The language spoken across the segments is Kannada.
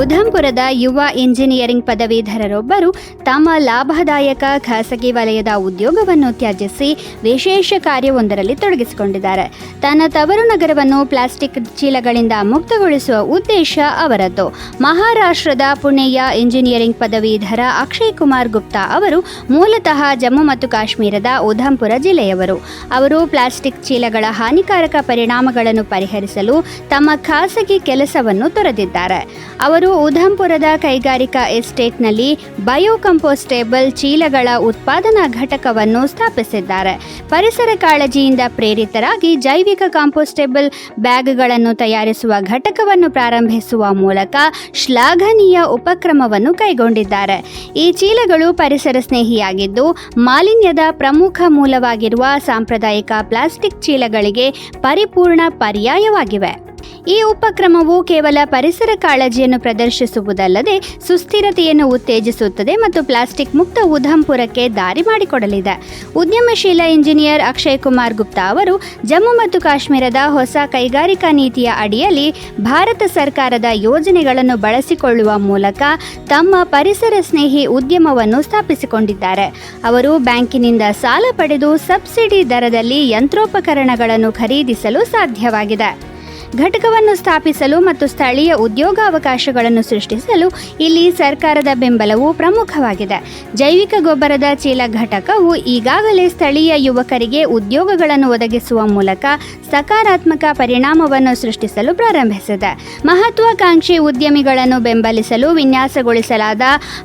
ಉಧಂಪುರದ ಯುವ ಇಂಜಿನಿಯರಿಂಗ್ ಪದವೀಧರರೊಬ್ಬರು ತಮ್ಮ ಲಾಭದಾಯಕ ಖಾಸಗಿ ವಲಯದ ಉದ್ಯೋಗವನ್ನು ತ್ಯಜಿಸಿ ವಿಶೇಷ ಕಾರ್ಯವೊಂದರಲ್ಲಿ ತೊಡಗಿಸಿಕೊಂಡಿದ್ದಾರೆ. ತನ್ನ ತವರು ನಗರವನ್ನು ಪ್ಲಾಸ್ಟಿಕ್ ಚೀಲಗಳಿಂದ ಮುಕ್ತಗೊಳಿಸುವ ಉದ್ದೇಶ ಅವರದ್ದು. ಮಹಾರಾಷ್ಟ್ರದ ಪುಣೆಯ ಇಂಜಿನಿಯರಿಂಗ್ ಪದವೀಧರ ಅಕ್ಷಯ್ ಕುಮಾರ್ ಗುಪ್ತಾ ಅವರು ಮೂಲತಃ ಜಮ್ಮು ಮತ್ತು ಕಾಶ್ಮೀರದ ಉಧಂಪುರ ಜಿಲ್ಲೆಯವರು. ಅವರು ಪ್ಲಾಸ್ಟಿಕ್ ಚೀಲಗಳ ಹಾನಿಕಾರಕ ಪರಿಣಾಮಗಳನ್ನು ಪರಿಹರಿಸಲು ತಮ್ಮ ಖಾಸಗಿ ಕೆಲಸವನ್ನು ತೊರೆದಿದ್ದಾರೆ. ಅವರು ಉಧಂಪುರದ ಕೈಗಾರಿಕಾ ಎಸ್ಟೇಟ್ನಲ್ಲಿ ಬಯೋ ಕಂಪೋಸ್ಟೇಬಲ್ ಚೀಲಗಳ ಉತ್ಪಾದನಾ ಘಟಕವನ್ನು ಸ್ಥಾಪಿಸಿದ್ದಾರೆ. ಪರಿಸರ ಕಾಳಜಿಯಿಂದ ಪ್ರೇರಿತರಾಗಿ ಜೈವಿಕ ಕಾಂಪೋಸ್ಟೇಬಲ್ ಬ್ಯಾಗ್ಗಳನ್ನು ತಯಾರಿಸುವ ಘಟಕವನ್ನು ಪ್ರಾರಂಭಿಸುವ ಮೂಲಕ ಶ್ಲಾಘನೀಯ ಉಪಕ್ರಮವನ್ನು ಕೈಗೊಂಡಿದ್ದಾರೆ. ಈ ಚೀಲಗಳು ಪರಿಸರ ಸ್ನೇಹಿಯಾಗಿದ್ದು, ಮಾಲಿನ್ಯದ ಪ್ರಮುಖ ಮೂಲವಾಗಿರುವ ಸಾಂಪ್ರದಾಯಿಕ ಪ್ಲಾಸ್ಟಿಕ್ ಚೀಲಗಳಿಗೆ ಪರಿಪೂರ್ಣ ಪರ್ಯಾಯವಾಗಿವೆ. ಈ ಉಪಕ್ರಮವು ಕೇವಲ ಪರಿಸರ ಕಾಳಜಿಯನ್ನು ಪ್ರದರ್ಶಿಸುವುದಲ್ಲದೆ ಸುಸ್ಥಿರತೆಯನ್ನು ಉತ್ತೇಜಿಸುತ್ತದೆ ಮತ್ತು ಪ್ಲಾಸ್ಟಿಕ್ ಮುಕ್ತ ಉಧಂಪುರಕ್ಕೆ ದಾರಿ ಮಾಡಿಕೊಡಲಿದೆ. ಉದ್ಯಮಶೀಲ ಇಂಜಿನಿಯರ್ ಅಕ್ಷಯ್ ಕುಮಾರ್ ಗುಪ್ತಾ ಅವರು ಜಮ್ಮು ಮತ್ತು ಕಾಶ್ಮೀರದ ಹೊಸ ಕೈಗಾರಿಕಾ ನೀತಿಯ ಅಡಿಯಲ್ಲಿ ಭಾರತ ಸರ್ಕಾರದ ಯೋಜನೆಗಳನ್ನು ಬಳಸಿಕೊಳ್ಳುವ ಮೂಲಕ ತಮ್ಮ ಪರಿಸರ ಸ್ನೇಹಿ ಉದ್ಯಮವನ್ನು ಸ್ಥಾಪಿಸಿಕೊಂಡಿದ್ದಾರೆ. ಅವರು ಬ್ಯಾಂಕಿನಿಂದ ಸಾಲ ಪಡೆದು ಸಬ್ಸಿಡಿ ದರದಲ್ಲಿ ಯಂತ್ರೋಪಕರಣಗಳನ್ನು ಖರೀದಿಸಲು ಸಾಧ್ಯವಾಗಿದೆ. ಘಟಕವನ್ನು ಸ್ಥಾಪಿಸಲು ಮತ್ತು ಸ್ಥಳೀಯ ಉದ್ಯೋಗಾವಕಾಶಗಳನ್ನು ಸೃಷ್ಟಿಸಲು ಇಲ್ಲಿ ಸರ್ಕಾರದ ಬೆಂಬಲವು ಪ್ರಮುಖವಾಗಿದೆ. ಜೈವಿಕ ಗೊಬ್ಬರದ ಚೀಲ ಘಟಕವು ಈಗಾಗಲೇ ಸ್ಥಳೀಯ ಯುವಕರಿಗೆ ಉದ್ಯೋಗಗಳನ್ನು ಒದಗಿಸುವ ಮೂಲಕ ಸಕಾರಾತ್ಮಕ ಪರಿಣಾಮವನ್ನು ಸೃಷ್ಟಿಸಲು ಪ್ರಾರಂಭಿಸಿದೆ. ಮಹತ್ವಾಕಾಂಕ್ಷಿ ಉದ್ಯಮಿಗಳನ್ನು ಬೆಂಬಲಿಸಲು ವಿನ್ಯಾಸಗೊಳಿಸಲಾದ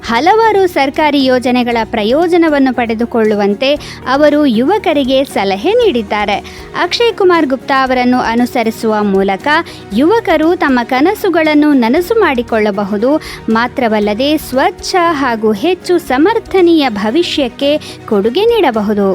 ಹಲವಾರು ಸರ್ಕಾರಿ ಯೋಜನೆಗಳ ಪ್ರಯೋಜನವನ್ನು ಪಡೆದುಕೊಳ್ಳುವಂತೆ ಅವರು ಯುವಕರಿಗೆ ಸಲಹೆ ನೀಡಿದ್ದಾರೆ. ಅಕ್ಷಯ್ ಕುಮಾರ್ ಗುಪ್ತಾ ಅವರನ್ನು ಅನುಸರಿಸುವ ಮೂಲಕ ಯುವಕರು ತಮ್ಮ ಕನಸುಗಳನ್ನು ನನಸು ಮಾಡಿಕೊಳ್ಳಬಹುದು. ಮಾತ್ರವಲ್ಲದೆ ಸ್ವಚ್ಛ ಹಾಗೂ ಹೆಚ್ಚು ಸಮರ್ಥನೀಯ ಭವಿಷ್ಯಕ್ಕೆ ಕೊಡುಗೆ ನೀಡಬಹುದು.